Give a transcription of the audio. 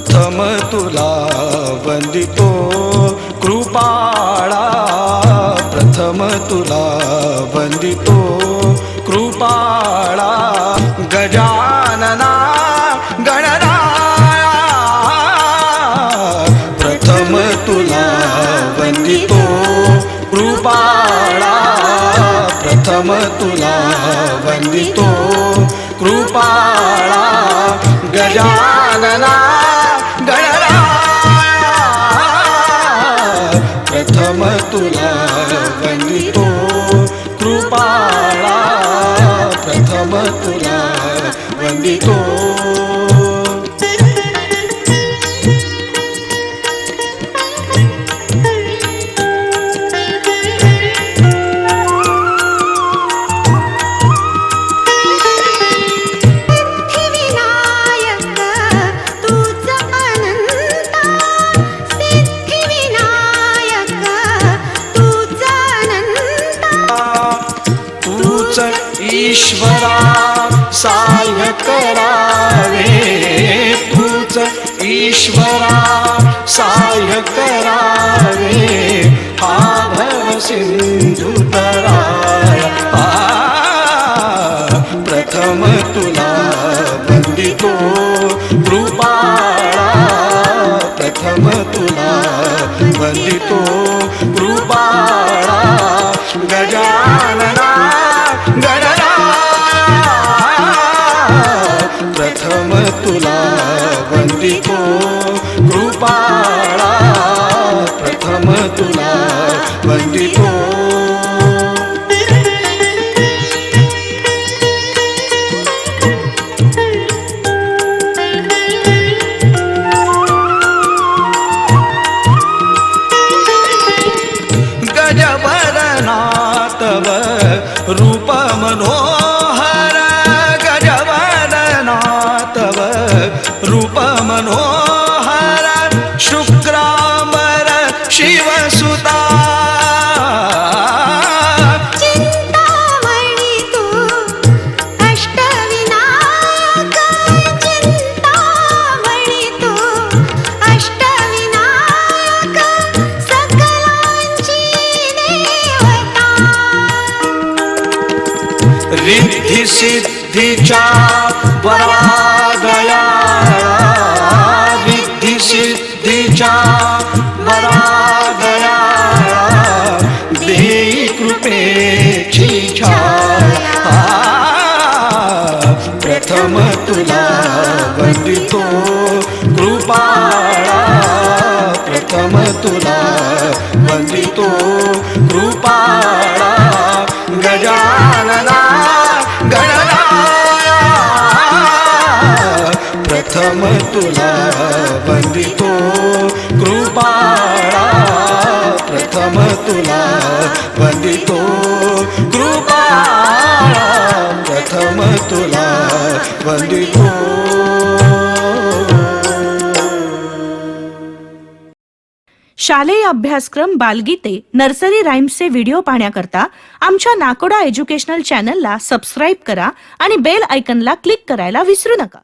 प्रथम तुला वंदितो कृपाळा. प्रथम तुला वंदितो कृपाळा. गजानना गणराया. प्रथम तुला वंदितो कृपाळा. प्रथम तुला वंदितो कृपाळा. गजानना प्रथम तुला वंदितो कृपाळा प्रथम तुला वंदितो ईश्वरा साय करावे. तूच ईश्वरा साय करावे. हा भव सिंधू प्रथम तुला बंदितो कृपाळा. प्रथम तुला वंदितो వట్టిపో గజవరనాథవ రూపమనో रिद्धी सिद्धीच्या वरादया रिद्धी सिद्धीच्या वरादया देई कृपेची छाया। प्रथम तुला वंदितो कृपाळा। प्रथम तुला वंदितो तुला वंदितो. कृपाळा प्रथम तुला वंदितो. कृपाळा प्रथम तुला वंदितो. शालेय अभ्यासक्रम बालगीते नर्सरी राईम्सचे व्हिडिओ पाहण्याकरता आमच्या नाकोडा एज्युकेशनल चॅनलला सबस्क्राईब करा आणि बेल आयकनला क्लिक करायला विसरू नका.